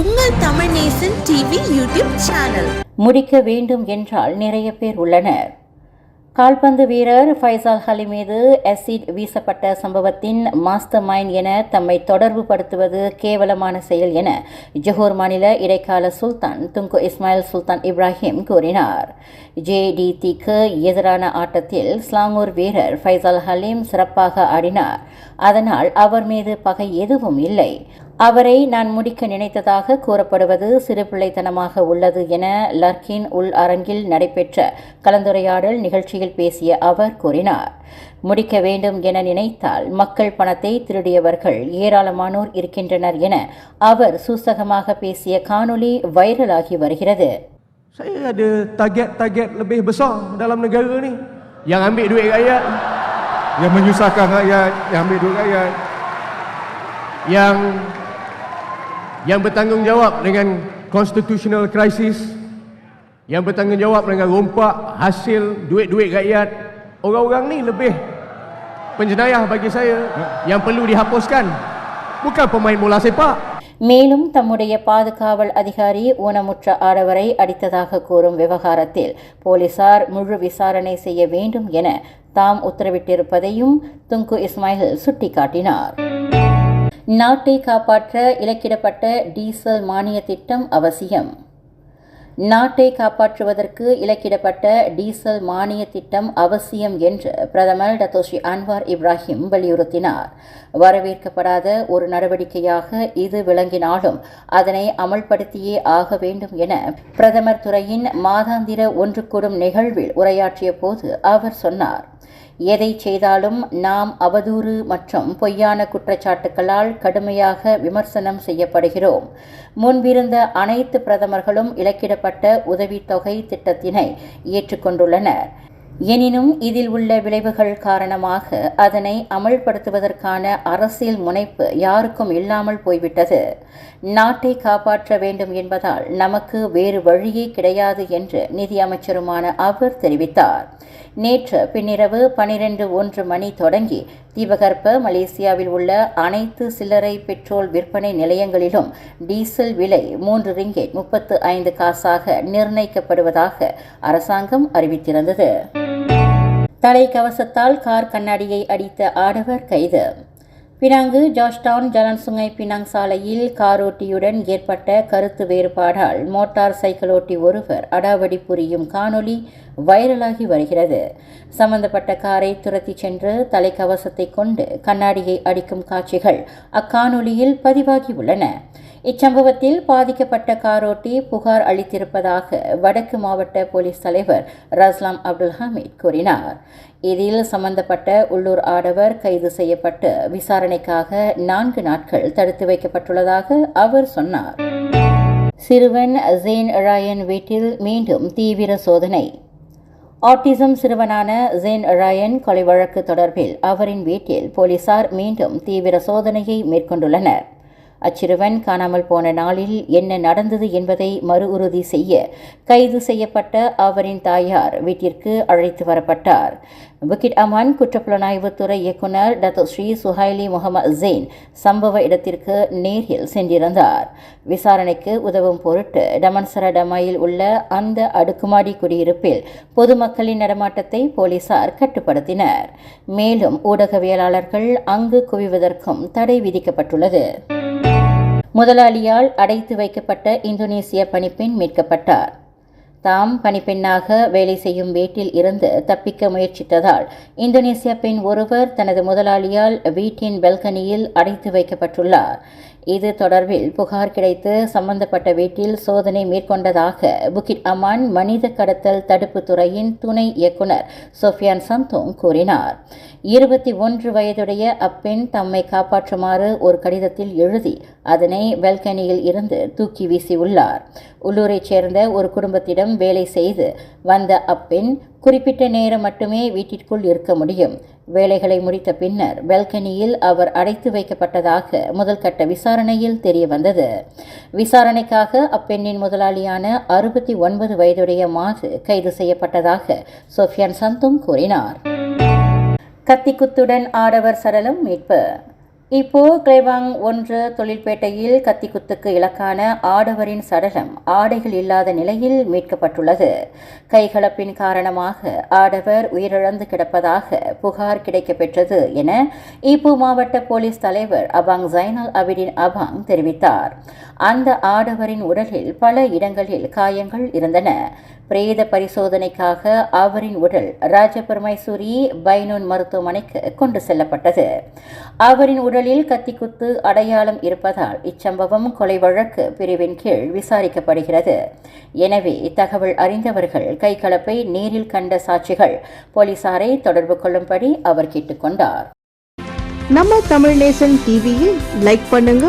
உங்கள் Tamil Nesan TV YouTube channel. முடிக்க வேண்டும் என்றால் நிறைய பேர் உள்ளனர். கால்பந்து வீரர் ஃபைசால் ஹலி மீது அசிட் வீசப்பட்ட சம்பவத்தின் மாஸ்டர் மைண்ட் என தம்மை தொடர்பு படுத்துவது கேவலமான செயல் என ஜொஹூர் மாநில இடைக்கால சுல்தான் துங்கு இஸ்மாயில் சுல்தான் இப்ராஹிம் கூறினார். ஜேடிடிக்கு எதிரான ஆட்டத்தில் ஸ்லாங்கூர் வீரர் ஃபைசால் ஹலீம் சிறப்பாக ஆடினார். அதனால் அவர் மீது பகை எதுவும் இல்லை. அவரை நான் முடிக்க நினைத்ததாக கூறப்படுவது சிறுபிள்ளைத்தனமாக உள்ளது என லர்கின் உள் அரங்கில் நடைபெற்ற கலந்துரையாடல் நிகழ்ச்சியில் பேசிய அவர் கூறினார் முடிக்க வேண்டும் என நினைத்தால் மக்கள் பணத்தை திருடியவர்கள் ஏராளமானோர் இருக்கின்றனர் என அவர் சூசகமாக பேசிய காணொளி வைரலாகி வருகிறது Saya ada target-target lebih besar dalam negara ni. Yang ambil duit rakyat, yang menyusahkan rakyat, yang ambil duit rakyat. yang yang bertanggungjawab dengan constitutional crisis, yang bertanggungjawab dengan rompak hasil duit-duit rakyat. Orang-orang ni lebih penjenayah bagi saya yang perlu dihapuskan. Bukan pemain bola sepak. மேலும் தம்முடைய பாதுகாவல் அதிகாரி ஊனமுற்ற ஆடவரை அடித்ததாக கூறும் விவகாரத்தில் போலீசார் முழு விசாரணை செய்ய வேண்டும் என தாம் உத்தரவிட்டிருப்பதையும் துங்கு இஸ்மாயில் சுட்டிக்காட்டினார் நாட்டை காப்பாற்ற இலக்கிடப்பட்ட டீசல் மானிய திட்டம் அவசியம். நாட்டை காப்பாற்றுவதற்கு இலக்கிடப்பட்ட டீசல் மானிய திட்டம் அவசியம் என்று பிரதமர் டத்தோஷி அன்வார் இப்ராஹிம் வலியுறுத்தினார். வரவேற்கப்படாத ஒரு நடவடிக்கையாக இது விளங்கினாலும் அதனை அமல்படுத்தியே ஆக வேண்டும் என பிரதமர் துறையின் மாதாந்திர ஒன்று கூடும் நிகழ்வில் உரையாற்றிய போது அவர் சொன்னார். எதை செய்தாலும் நாம் அவதூறு மற்றும் பொய்யான குற்றச்சாட்டுகளால் கடுமையாக விமர்சனம் செய்யப்படுகிறோம். முன்பிருந்த அனைத்து பிரதமர்களும் இலக்கிடப்பட்ட உதவித்தொகை திட்டத்தினை ஏற்றுக்கொண்டுள்ளனர். எனினும் இதில் உள்ள விளைவுகள் காரணமாக அதனை அமல்படுத்துவதற்கான அரசியல் முனைப்பு யாருக்கும் இல்லாமல் போய்விட்டது. நாட்டை காப்பாற்ற வேண்டும் என்பதால் நமக்கு வேறு வழியே கிடையாது என்று நிதியமைச்சருமான அவர் தெரிவித்தார். நேற்று பின்னிரவு பனிரெண்டு ஒன்று மணி தொடங்கி தீபகற்ப மலேசியாவில் உள்ள அனைத்து சில்லறை பெட்ரோல் விற்பனை நிலையங்களிலும் டீசல் விலை மூன்று ரிங்கெட் முப்பத்து ஐந்து காசாக நிர்ணயிக்கப்படுவதாக அரசாங்கம் அறிவித்திருந்தது. தலைக்கவசத்தால் கார் கண்ணாடியை அடித்த ஆடவர் கைது. Penang Georgetown Jalan Sungai Pinang சாலையில் காரோட்டியுடன் ஏற்பட்ட கருத்து வேறுபாடால் மோட்டார் சைக்கிள் ஓட்டி ஒருவர் அடாவடி புரியும் காணொளி வைரலாகி வருகிறது. சம்பந்தப்பட்ட காரை துரத்தி சென்று தலைக்கவசத்தை கொண்டு கண்ணாடியை அடிக்கும் காட்சிகள் அக்காணொளியில் பதிவாகி உள்ளன. இச்சம்பவத்தில் பாதிக்கப்பட்ட காரோட்டி புகார் அளித்திருப்பதாக வடக்கு மாவட்ட போலீஸ் தலைவர் ரஸ்லாம் அப்துல் ஹமீத் கூறினார். இதில் சம்பந்தப்பட்ட உள்ளூர் ஆடவர் கைது செய்யப்பட்டு விசாரணைக்காக நான்கு நாட்கள் தடுத்து வைக்கப்பட்டுள்ளதாக அவர் சொன்னார். சிறுவன் ஜெயின் ராயன் வீட்டில் மீண்டும் தீவிர சோதனை. ஆட்டிசம் சிறுவனான ஜெயின் ராயன் கொலை வழக்கு தொடர்பில் அவரின் வீட்டில் போலீசார் மீண்டும் தீவிர சோதனையை மேற்கொண்டுள்ளனர். அச்சிறுவன் காணாமல் போன நாளில் என்ன நடந்தது என்பதை மறு உறுதி செய்ய கைது செய்யப்பட்ட அவரின் தாயார் வீட்டிற்கு அழைத்து வரப்பட்டார். புக்கிட் அமன் குற்றப்புலனாய்வுத்துறை இயக்குனர் Datuk Seri Suhaili Mohamed Zain சம்பவ இடத்திற்கு நேரில் சென்றிருந்தார். விசாரணைக்கு உதவும் பொருட்டு டமன்சர டமாயில் உள்ள அந்த அடுக்குமாடி குடியிருப்பில் பொதுமக்களின் நடமாட்டத்தை போலீசார் கட்டுப்படுத்தினர். மேலும் ஊடகவியலாளர்கள் அங்கு குவிவதற்கும் தடை விதிக்கப்பட்டுள்ளது. முதலாளியால் அடைத்து வைக்கப்பட்ட இந்தோனேசிய பணிப்பெண் மீட்கப்பட்டார். தாம் பணிப்பெண்ணாக வேலை செய்யும் வீட்டில் இருந்து தப்பிக்க முயற்சித்ததால் இந்தோனேசிய பெண் ஒருவர் தனது முதலாளியால் வீட்டின் பெல்கனியில் அடைத்து வைக்கப்பட்டுள்ளார். இது தொடர்பில் புகார் கிடைத்து சம்பந்தப்பட்ட வீட்டில் சோதனை மேற்கொண்டதாக புக்கிட் அமான் மனித கடத்தல் தடுப்பு துறையின் துணை இயக்குனர் சோஃபியான் சந்தோங் கூறினார். இருபத்தி ஒன்று வயதுடைய அப்பெண் தம்மை காப்பாற்றுமாறு ஒரு கடிதத்தில் எழுதி அதனை பெல்கனியில் இருந்து தூக்கி வீசியுள்ளார். உள்ளூரைச் சேர்ந்த ஒரு குடும்பத்திடம் வேலை செய்து வந்த அப்பெண் குறிப்பிட்ட நேரம் மட்டுமே வீட்டிற்குள் இருக்க முடியும். வேலைகளை முடித்த பின்னர் பெல்கனியில் அவர் அடைத்து வைக்கப்பட்டதாக முதல் கட்ட விசாரணையில் தெரிய வந்தது விசாரணைக்காக அப்பெண்ணின் முதலாளியான அறுபத்தி ஒன்பது வயதுடைய மாது கைது செய்யப்பட்டதாக சோஃபியான் சந்தும் கூறினார். கத்திக்குத்துடன் ஆடவர் சடலம் மீட்பு. இப்போ கிளேபாங் ஒன்று தொழில்பேட்டையில் கத்திக்குத்துக்கு இலக்கான ஆடவரின் சடலம் ஆடைகள் இல்லாத நிலையில் மீட்கப்பட்டுள்ளது. கைகலப்பின் காரணமாக ஆடவர் உயிரிழந்து கிடப்பதாக புகார் கிடைக்கப்பெற்றது என இப்போ மாவட்ட போலீஸ் தலைவர் அபாங் ஜைனல் அபிடின் அபாங் தெரிவித்தார். அந்த ஆடவரின் உடலில் பல இடங்களில் காயங்கள் இருந்தன. பிரேத பரிசோதனைக்காக அவரின் உடல் ராஜபெருமைசூரி பைனூன் மருத்துவமனைக்கு கொண்டு செல்லப்பட்டது. அவரின் உடலில் கத்திக்குத்து அடையாளம் இருப்பதால் இச்சம்பவம் கொலை வழக்கு பிரிவின் கீழ் விசாரிக்கப்படுகிறது. எனவே தகவல் அறிந்தவர்கள் கைகலப்பை நேரில் கண்ட சாட்சிகள் போலீசாரை தொடர்பு கொள்ளும்படி அவர் கேட்டுக்கொண்டார். நம்ம தமிழ் நேசன் டிவியில் லைக் பண்ணுங்க